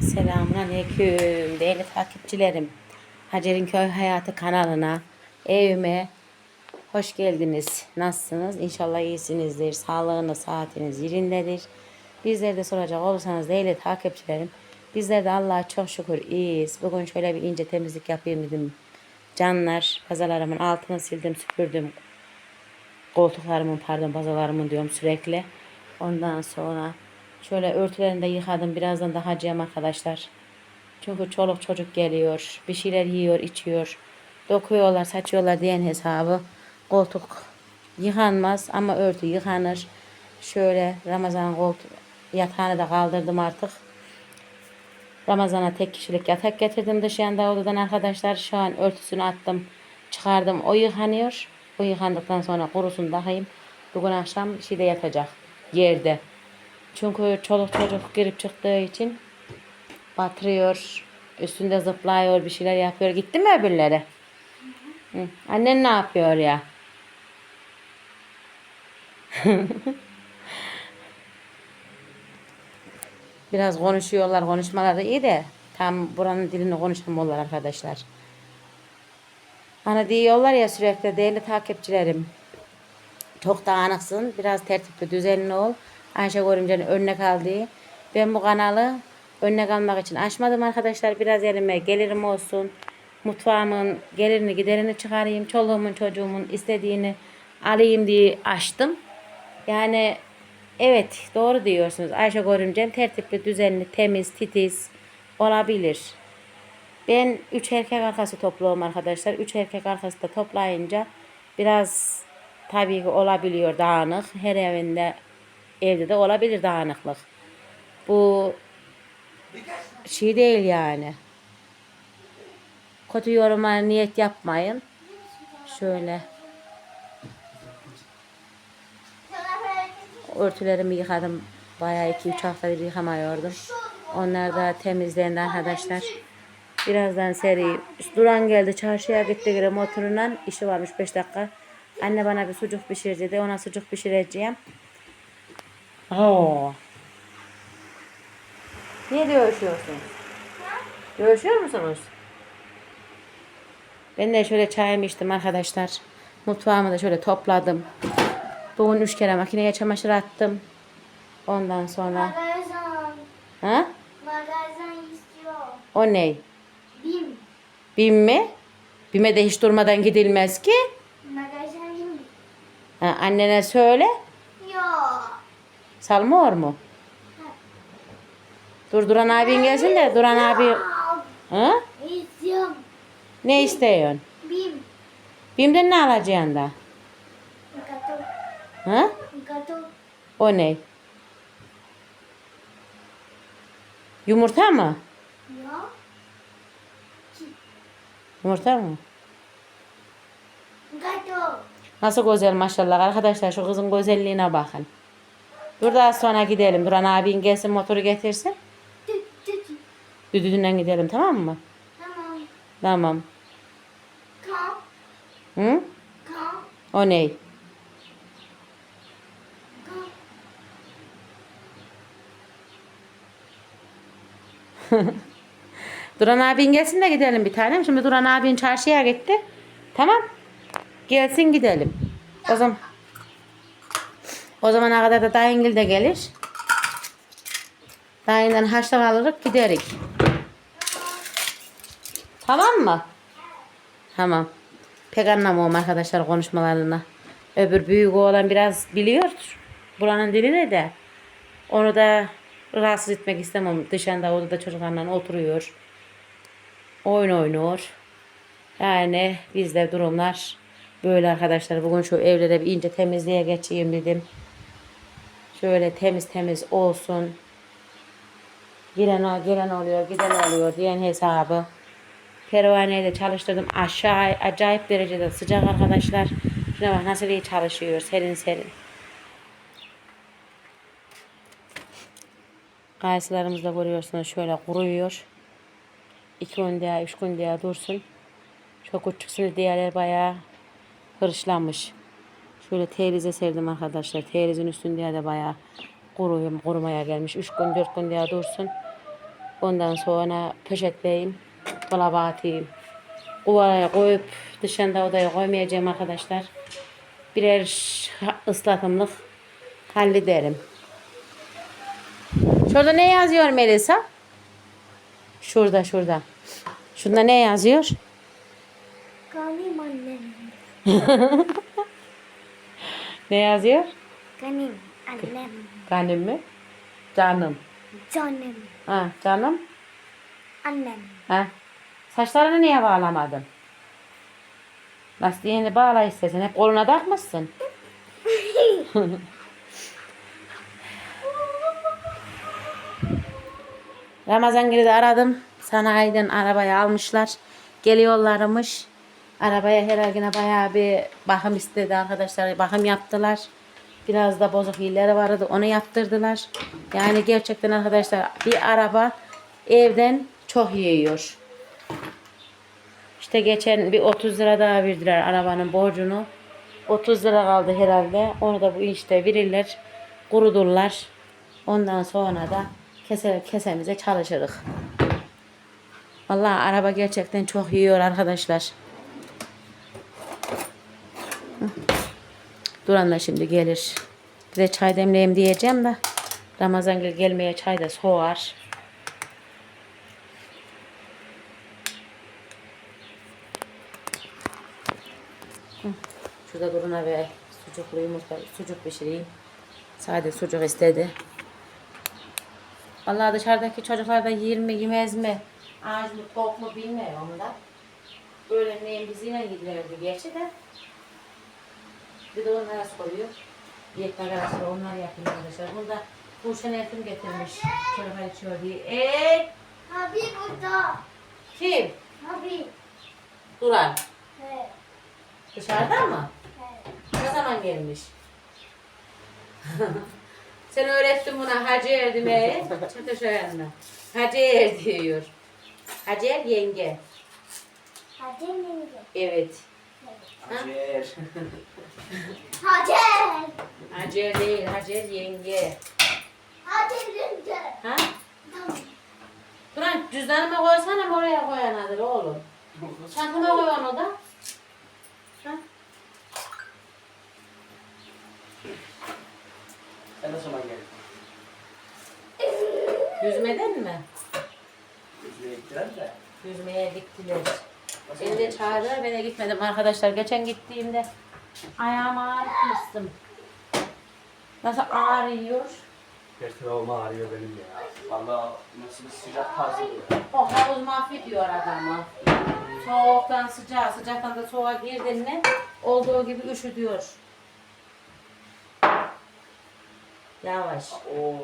Selamünaleyküm değerli takipçilerim. Hacer'in Köy Hayatı kanalına, evime hoş geldiniz. Nasılsınız? İnşallah iyisinizdir. Sağlığınız, saatiniz yerindedir. Bizleri de soracak olursanız değerli takipçilerim. Bizler de Allah'a çok şükür iyiyiz. Bugün şöyle bir ince temizlik yapayım dedim. Canlar, pazalarımın altını sildim, süpürdüm. Koltuklarımın pardon bazalarımın diyorum sürekli. Ondan sonra şöyle örtülerini de yıkadım. Birazdan da hacıyam arkadaşlar. Çünkü çoluk çocuk geliyor. Bir şeyler yiyor, içiyor. Dokuyorlar, saçıyorlar diyen hesabı. Koltuk yıkanmaz ama örtü yıkanır. Şöyle Ramazan koltuk yatağını da kaldırdım artık. Ramazan'a tek kişilik yatak getirdim dışarıda odadan arkadaşlar. Şu an örtüsünü attım. Çıkardım. O yıkanıyor. O yıkandıktan sonra kurusunu takayım. Bugün akşam şeyde yatacak. Yerde. Çünkü çoluk çocuk girip çıktığı için batırıyor. Üstünde zıplıyor. Bir şeyler yapıyor. Gitti mi öbürleri? Hı. Annen ne yapıyor ya? Biraz konuşuyorlar. Konuşmaları iyi de tam buranın dilini konuşamıyorlar arkadaşlar. Hani diyorlar ya sürekli değerli takipçilerim. Çok dağınıksın. Biraz tertipli, düzenli ol. Ayşe Görümce'nin örnek aldığı. Ben bu kanalı örnek almak için açmadım arkadaşlar. Biraz elime gelirim olsun. Mutfağımın gelirini giderini çıkarayım. Çoluğumun çocuğumun istediğini alayım diye açtım. Yani evet doğru diyorsunuz. Ayşe Görümcem tertipli, düzenli, temiz, titiz olabilir. Ben üç erkek arkası topluyorum arkadaşlar. Üç erkek arkası da toplayınca biraz tabii ki olabiliyor dağınık. Her evinde evde de olabilir dağınıklık. Bu şey değil yani. Kötü yoruma niyet yapmayın. Şöyle örtülerimi yıkadım. Bayağı iki üç haftadır yıkamıyordum. Onlar da temizlendi arkadaşlar. Birazdan seri. Duran geldi çarşıya gitti gire motorundan. işi varmış 5 dakika. Anne bana bir sucuk pişir dedi. Ona sucuk pişireceğim. Oo. Niye dövüşüyorsun? Dövüşüyor musunuz? Ben de şöyle çayımı içtim arkadaşlar. Mutfağımı da şöyle topladım. Bugün üç kere makineye çamaşır attım. Ondan sonra... Magazin. Ha? Magazin istiyor. O ne? Bim. Bim mi? Bime de hiç durmadan gidilmez ki. Magazin bim. Ha, annene söyle. Yok. Salmıyor mu? Dur Duran abin gelsin de Duran abi... Ha? İstiyorum. Ne istiyorsun? Bim. Bim'den ne alacaksın da? Gato. Ha? Gato. O ne? Yumurta mı? Yok. Yumurta mı? Gato. Nasıl güzel maşallah arkadaşlar şu kızın güzelliğine bakın. Dur daha sonra gidelim. Duran abin gelsin motoru getirsin. Düdüğünden gidelim tamam mı? Tamam. Tamam. Kam. Hı? Kam. O ne? Kam. Duran abin gelsin de gidelim bir tanem. Şimdi Duran abin çarşıya gitti. Tamam. Gelsin gidelim. O zaman o zamana kadar da dayıngil de gelir. Dayından haşlık alırız giderik. Tamam mı? Tamam. Pek anlamıyorum arkadaşlar konuşmalarına. Öbür büyük oğlan biraz biliyor. Buranın dilini de. Onu da rahatsız etmek istemem. Dışarıda odada çocuklarla oturuyor. Oyun oynuyor. Yani bizde durumlar böyle arkadaşlar. Bugün şu evlere bir ince temizliğe geçeyim dedim. Şöyle temiz temiz olsun. Giren, gelen oluyor, giden oluyor diyen hesabı. Pervaneyi de çalıştırdım. Aşağı acayip derecede sıcak arkadaşlar. Şuna bak nasıl iyi çalışıyor. Serin serin. Kayısılarımızı da görüyorsunuz şöyle kuruyor. İki gün diye, üç gün diye dursun. Çok küçüksünüz diğerler bayağı hırışlanmış. Şöyle terize serdim arkadaşlar. Terizin üstünde de bayağı kuruyum, kurumaya gelmiş. Üç gün, dört gün diye dursun. Ondan sonra poşetleyeyim. Dolaba atayım. Kuvaya koyup dışında odaya koymayacağım arkadaşlar. Birer ıslatımlık hallederim. Şurada ne yazıyor Melisa? Şurada şurada. Şurada ne yazıyor? Kanim annem. Ne yazıyor? Kanim annem. Canım mı? Canım. Canım. Ha, canım. Annem. Ha. Saçlarını niye bağlamadın? Lastiğini bağla istersen. Hep koluna takmışsın. Ramazan günü de aradım. Sanayiden arabayı almışlar. Geliyorlarmış. Arabaya her gün bayağı bir bakım istedi arkadaşlar. Bakım yaptılar. Biraz da bozuk illeri vardı. Onu yaptırdılar. Yani gerçekten arkadaşlar bir araba evden çok yiyor. İşte geçen bir 30 lira daha verdiler arabanın borcunu. 30 lira kaldı herhalde. Onu da bu işte verirler. Kurudurlar. Ondan sonra da kese, kesemize çalışırız. Vallahi araba gerçekten çok yiyor arkadaşlar. Duran da şimdi gelir. Bize çay demleyeyim diyeceğim de Ramazan gel- gelmeye çay da soğar. Şurada Durun'a ve sucuklu yumurta, sucuk pişireyim. Sade sucuk istedi. Vallahi dışarıdaki çocuklar da yer mi yemez mi? Aç mı tok mu bilmiyorum da. Öğlenleyin bizimle gidilerdi gerçi de. Bir de onlara soruyor. Bir ekmek arası onlar yapıyor arkadaşlar. Burada Burçan Ertim getirmiş. Çocuklar içiyor diye. Eee Abi burada. kim? Abi. Duran. He. Dışarıda mı? He. Ne zaman gelmiş? Sen öğrettin buna Hacer demeyi. Çatı şöyle. Hacer diyor. Hacer yenge. Hadi yenge. Evet. Hacer. Hadi. Hacer değil, Hacer yenge. Hadi yenge. Ha? Tamam. Duran cüzdanıma koysana mı oraya koyanadır oğlum. Çantama koy onu da. Ha? Sen ne zaman geldin? Yüzmeden mi? Yüzmeye gittiler de. Yüzmeye gittiler. Nasıl Beni de çağırdılar, ben de gitmedim arkadaşlar. Geçen gittiğimde ayağımı ağrıtmıştım. Nasıl ağrıyor? Bir travma ağrıyor benim ya. Valla nasıl bir sıcak tarzı bu ya. O havuz mahvediyor adamı. Soğuktan sıcağa, sıcaktan da soğuğa girdin mi olduğu gibi üşütüyor. Yavaş. Oo.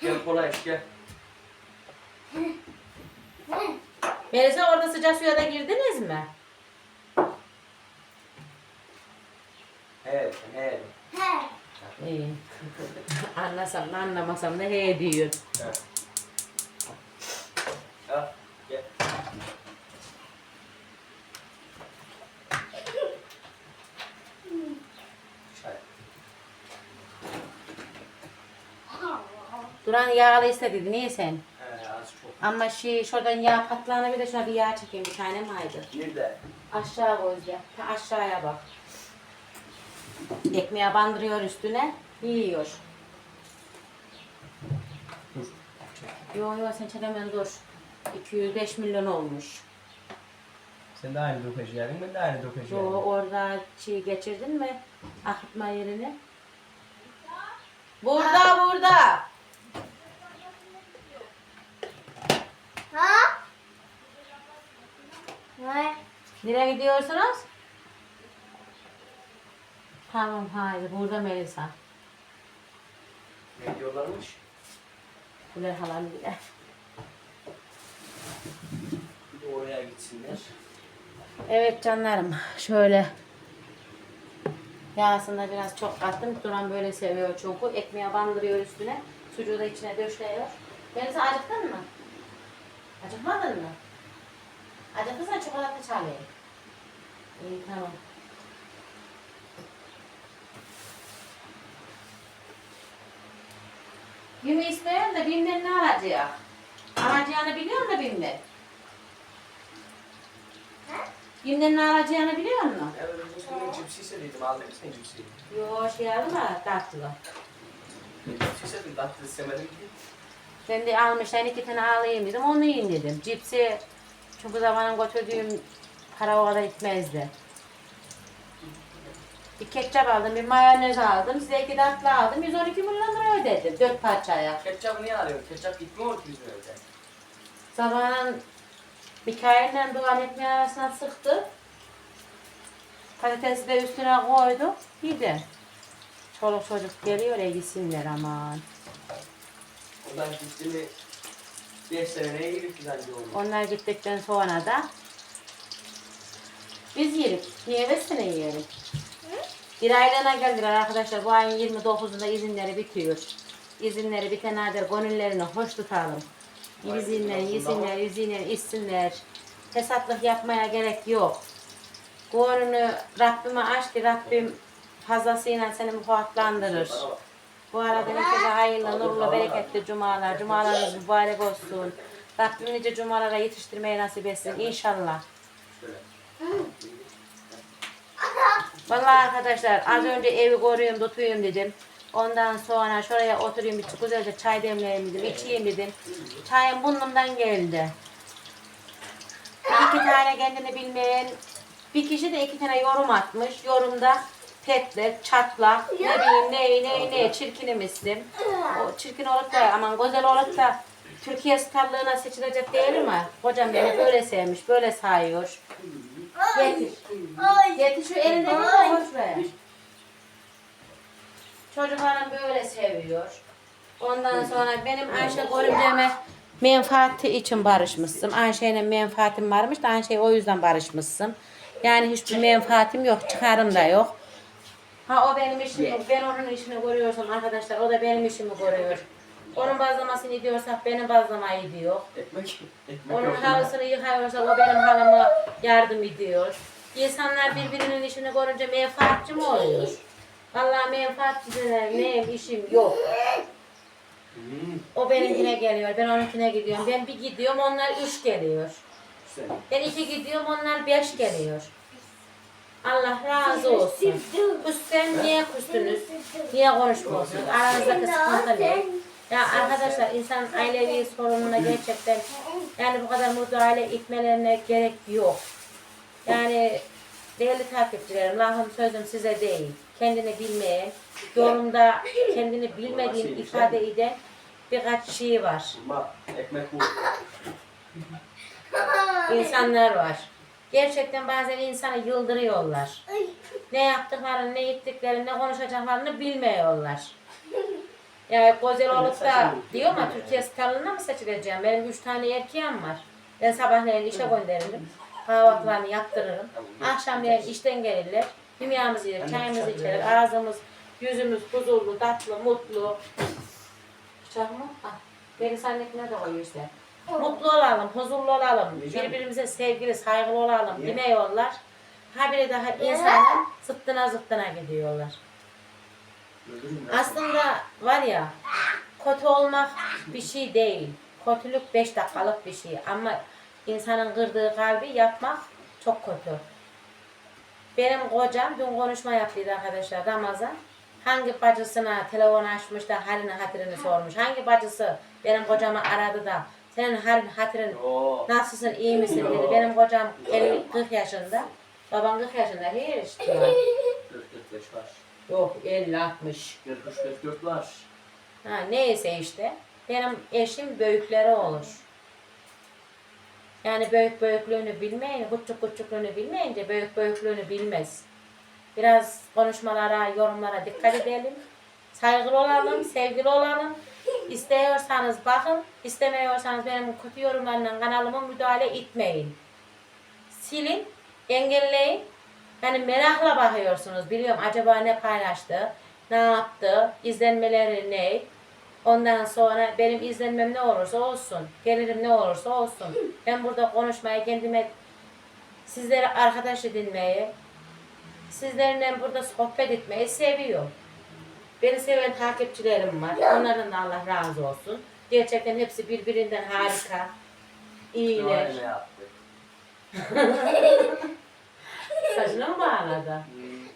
Gel kolay gel. Melisa orada sıcak suya da girdiniz mi? Evet, evet. He. İyi. Anlasam da anlamasam da he diyor. evet. Al, gel. Çay. Duran yağlı istedi. Niye sen? Ama şey şuradan yağ patlağına bir de şuna bir yağ çekeyim bir tane mi aydı? Nerede? Aşağı koy ya. Ta aşağıya bak. Ekmeğe bandırıyor üstüne. Yiyor. Dur. Yo yo sen çekemen dur. 205 milyon olmuş. Sen de aynı dokacı geldin, ben de aynı dokacı Yo geldim. orada şey geçirdin mi? Akıtma yerini. Burada burada. Ha? Ne? Nereye gidiyorsunuz? Tamam haydi burada Melisa. Ne diyorlarmış? Güler halam bile. Bir de oraya gitsinler. Evet canlarım şöyle yağsında biraz çok kattım. Duran böyle seviyor çünkü. Ekmeğe bandırıyor üstüne. Sucuğu da içine döşüyor. Melisa acıktın mı? Acıkmadın mı? Acıktıysan çikolata çalayım. İyi tamam. Bimi istiyorum da Bim'den ne alacak? Alacağını biliyor musun Bim'den? Bim'den ne alacağını biliyor musun? Ben bugün cipsi istedim. Aldın mı sen cipsi? Yo şey aldı da tatlı. Cipsi istedim. Tatlı istemedim ki. Ben de almışlar iki tane alayım dedim onu yiyin dedim. Cipsi çünkü zamanın götürdüğüm para o kadar gitmezdi. Bir ketçap aldım, bir mayonez aldım, size iki tatlı aldım. 112 milyon lira ödedim dört parçaya. Ketçap niye arıyorsun? Ketçap gitmiyor ki bizim evde. Sabahın Mikail'le Doğan ekmeği arasına sıktı. Patatesi de üstüne koydu. Yedi. Çoluk çocuk geliyor ya gitsinler aman. Ondan gitti mi 5 sene neye girip güzelce oldu. Onlar gittikten sonra da biz yerik. Niye vesene yiyelim? Bir aylığına geldiler arkadaşlar. Bu ayın 29'unda izinleri bitiyor. İzinleri bitenlerdir. Gönüllerini hoş tutalım. Yesinler, yesinler, yesinler, içsinler. Hesaplık yapmaya gerek yok. Gönlünü Rabbime aç ki Rabbim fazlasıyla seni muhatlandırır. Bak. Bu arada herkese hayırlı, nurlu, bereketli cumalar. Cumalarınız mübarek olsun. Rabbim nice cumalara yetiştirmeyi nasip etsin inşallah. Vallahi arkadaşlar az önce evi koruyayım, tutuyum dedim. Ondan sonra şuraya oturayım, bir güzelce çay demleyeyim dedim, içeyim dedim. Çayım burnumdan geldi. İki tane kendini bilmeyen, bir kişi de iki tane yorum atmış. Yorumda petle, çatlak, ne bileyim ne ne ne çirkinim O çirkin olup da aman güzel olup da Türkiye starlığına seçilecek değil mi? Hocam beni böyle sevmiş, böyle sayıyor. Getir. Getir şu elindeki de hoş ver. Çocuklarım böyle seviyor. Ondan sonra benim Ayşe görümceme menfaati için barışmışsın. Ayşe'yle menfaatim varmış da Ayşe o yüzden barışmışsın. Yani hiçbir menfaatim yok, çıkarım da yok. Ha o benim işimi, ben onun işini görüyorsam arkadaşlar o da benim işimi görüyor. Onun bazlamasını ediyorsak benim bazlamayı ediyor. Ekmek. Ekmek Onun yok. halısını yıkıyorsa o benim halıma yardım ediyor. İnsanlar birbirinin işini görünce menfaatçi mi oluyor? Vallahi menfaatçi denen neyim işim yok. Hmm. O benimkine geliyor, ben onunkine gidiyorum. Ben bir gidiyorum, onlar üç geliyor. Ben iki gidiyorum, onlar beş geliyor. Allah razı olsun. Küsten niye küstünüz? Niye konuşmuyorsunuz? Aranızdaki sıkıntı ne? Ya arkadaşlar insan ailevi sorununa gerçekten yani bu kadar müdahale etmelerine gerek yok. Yani değerli takipçilerim, lafım sözüm size değil. Kendini bilmeyen, yorumda kendini bilmediğini ifade eden birkaç şey var. Ekmek bu. İnsanlar var. Gerçekten bazen insanı yıldırıyorlar. Ne yaptıklarını, ne ettiklerini, ne konuşacaklarını bilmiyorlar. Ya güzel olup da diyor mu Türkiye starlığına mı seçileceğim? Benim üç tane erkeğim var. Ben sabahleyin işe gönderirim. Kahvaltılarını yaptırırım. Akşamleyin işten gelirler. Yemeğimizi yer, çayımızı içeriz. Ağzımız, yüzümüz huzurlu, tatlı, mutlu. Bıçak mı? Ah, beni zannetme de koyuyor işte. Mutlu olalım, huzurlu olalım, birbirimize sevgili, saygılı olalım demiyorlar. Habire daha insanın zıttına zıttına gidiyorlar. Aslında var ya, kötü olmak bir şey değil. Kötülük beş dakikalık bir şey ama insanın kırdığı kalbi yapmak çok kötü. Benim kocam dün konuşma yaptıydı arkadaşlar Ramazan. Hangi bacısına telefon açmış da halini hatırını sormuş. Hangi bacısı benim kocamı aradı da senin halin hatırın nasılsın iyi misin dedi. Benim kocam 50 40 yaşında. Babam 40 yaşında. Hayır işte. 44 45 var. Yok 50 60. 43 44 var. Ha, neyse işte. Benim eşim büyükleri olur. Yani büyük büyüklüğünü bilmeyince, küçük küçüklüğünü bilmeyince büyük büyüklüğünü bilmez. Biraz konuşmalara, yorumlara dikkat edelim. Saygılı olalım, sevgili olalım. İsteyorsanız bakın, istemiyorsanız benim kötü yorumlarımla kanalıma müdahale etmeyin. Silin, engelleyin. Yani merakla bakıyorsunuz. Biliyorum acaba ne paylaştı, ne yaptı, izlenmeleri ne. Ondan sonra benim izlenmem ne olursa olsun, gelirim ne olursa olsun. Ben burada konuşmayı, kendime sizlere arkadaş edinmeyi, sizlerle burada sohbet etmeyi seviyorum. Beni seven takipçilerim var. Onların da Allah razı olsun. Gerçekten hepsi birbirinden harika. İyiler. Öyle yaptı. Saçına mı bağladı?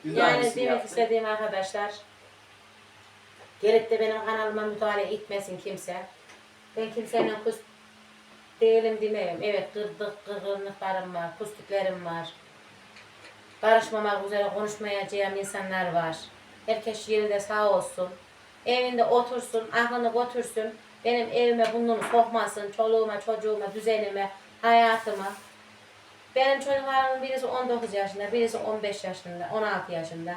Hmm, Yani demek istediğim arkadaşlar gelip de benim kanalıma müdahale etmesin kimse. Ben kimsenin kus değilim demeyeyim. Evet kırdık, kırgınlıklarım var, kustuklarım var. Barışmamak üzere konuşmayacağım insanlar var. Herkes yerinde sağ olsun. Evinde otursun, aklını götürsün. Benim evime burnunu sokmasın. Çoluğuma, çocuğuma, düzenime, hayatıma. Benim çocuklarımın birisi 19 yaşında, birisi 15 yaşında, 16 yaşında.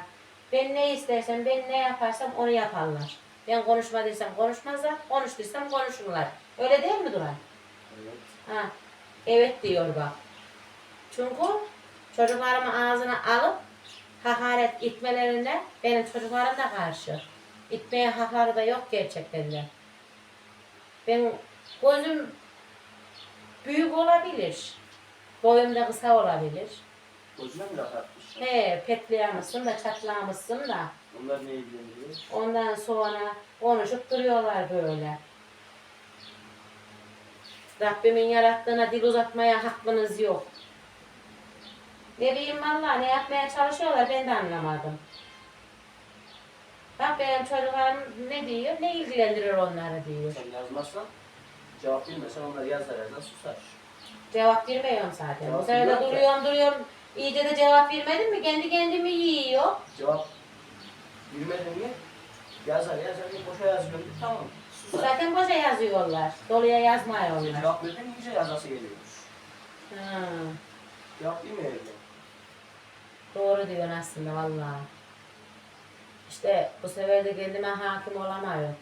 Ben ne istersem, ben ne yaparsam onu yaparlar. Ben konuşma desem konuşmazlar, konuş desem konuşurlar. Öyle değil mi Duran? Evet. Ha, evet diyor bak. Çünkü çocuklarımı ağzına alıp hakaret etmelerine benim çocuklarım da karşı. İtmeye hakları da yok gerçekten de. Ben gözüm büyük olabilir. Boyum da kısa olabilir. Gözüne mi laf atmış? He, petleyemişsin da çatlamışsın da. Onlar ne ilgilendiriyor? Ondan sonra konuşup duruyorlar böyle. Rabbimin yarattığına dil uzatmaya hakkınız yok. Ne bileyim valla ne yapmaya çalışıyorlar ben de anlamadım. Bak benim çocuklarım ne diyor, ne ilgilendirir onları diyor. Sen yazmazsan, cevap bilmesen onlar yazar yazar susar. Cevap vermiyorum zaten. Cevap Bu sefer de yok ya. duruyorum duruyorum. İyice de cevap vermedim mi kendi kendimi yiyor. Cevap bilmedin mi? Yazar yazar, boşa yazıyorum. Tamam. Susar. Zaten boşa yazıyorlar. Doluya yazmıyorlar. cevap verdin iyice yazası geliyormuş. Ha. Cevap bilmiyor. Doğru diyorsun aslında vallahi. İşte bu sefer de kendime hakim olamıyorum.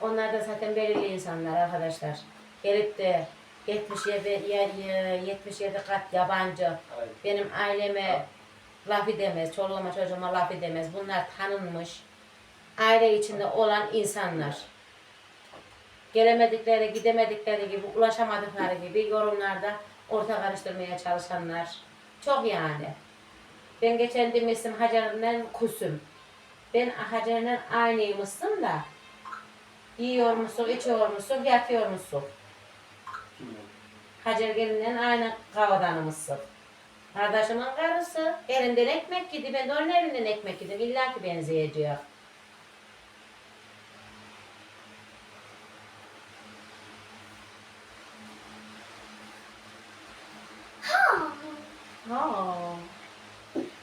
Onlar da zaten belirli insanlar arkadaşlar. Gelip de 77 yer, yer- 77 kat yabancı. Hayır. Benim aileme laf edemez, çoluğuma çocuğuma laf edemez. Bunlar tanınmış. Aile içinde olan insanlar. Gelemedikleri, gidemedikleri gibi, ulaşamadıkları gibi yorumlarda orta karıştırmaya çalışanlar. Çok yani. Ben geçen demiştim Hacer'le kusum. Ben Hacer'le aynıymışsın da yiyor musun, içiyor musun, yatıyor musun? Hacer gelinle aynı kavadanımızsın. Kardeşimin karısı elinden ekmek yedi, ben de onun elinden ekmek yedim. İlla ki benzeyecek. Ha.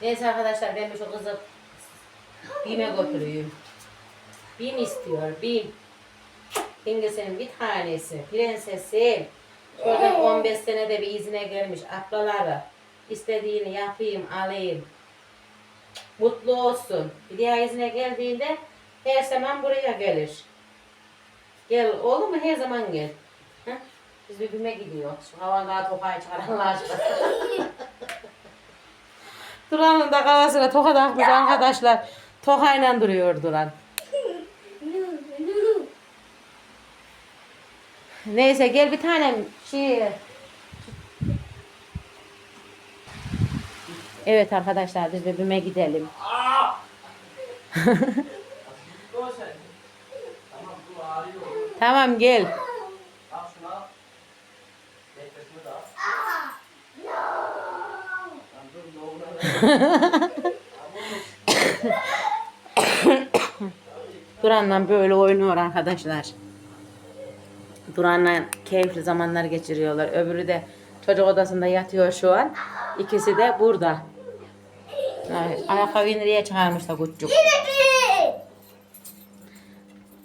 Neyse arkadaşlar ben şu kızı BİM'e götürüyorum. BİM istiyor, BİM. Yengesinin bir tanesi, prensesim. Şuradan 15 senede bir izine gelmiş ablaları. İstediğini yapayım, alayım. Mutlu olsun. Bir daha izine geldiğinde her zaman buraya gelir. Gel oğlum her zaman gel. Heh? Biz birbirine gidiyoruz. Şu havan daha tokayı çıkaranlar. Duran'ın da kafasına toka takmış arkadaşlar. Tokayla duruyor Duran. Neyse gel bir tanem şey. Evet arkadaşlar biz birbirine gidelim. Tamam gel. Al şunu al. Bekle şunu da al. Lan dur doğuna Duran'la böyle oynuyor arkadaşlar. Duran'la keyifli zamanlar geçiriyorlar. Öbürü de çocuk odasında yatıyor şu an. İkisi de burada. Evet, ayakkabıyı nereye çıkarmışlar küçük.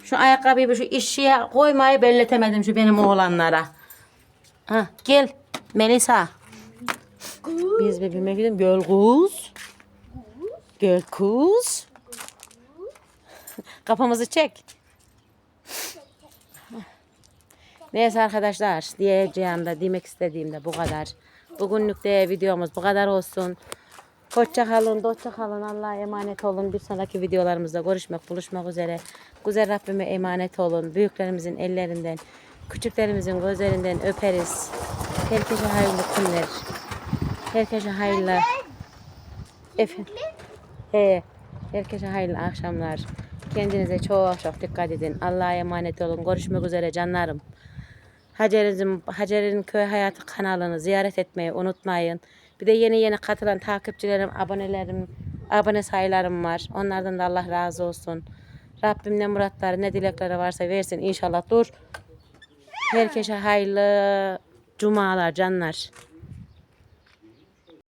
Şu ayakkabıyı şu işçiye koymayı belletemedim şu benim oğlanlara. Ha, gel Melisa. Biz birbirine gidelim. Göl kuz. Göl kuz. Kafamızı çek. Neyse arkadaşlar diyeceğim de demek istediğim de bu kadar. Bugünlük de videomuz bu kadar olsun. Hoşça kalın, hoşça kalın. Allah'a emanet olun. Bir sonraki videolarımızda görüşmek, buluşmak üzere. Güzel Rabbime emanet olun. Büyüklerimizin ellerinden, küçüklerimizin gözlerinden öperiz. Herkese hayırlı günler. Herkese hayırlı. Efendim. He. Herkese hayırlı akşamlar. Kendinize çok çok dikkat edin. Allah'a emanet olun. Görüşmek üzere canlarım. Hacer'in, Hacer'in Köy Hayatı kanalını ziyaret etmeyi unutmayın. Bir de yeni yeni katılan takipçilerim, abonelerim, abone sayılarım var. Onlardan da Allah razı olsun. Rabbim ne muratları ne dilekleri varsa versin inşallah. Dur. Herkese hayırlı cumalar canlar.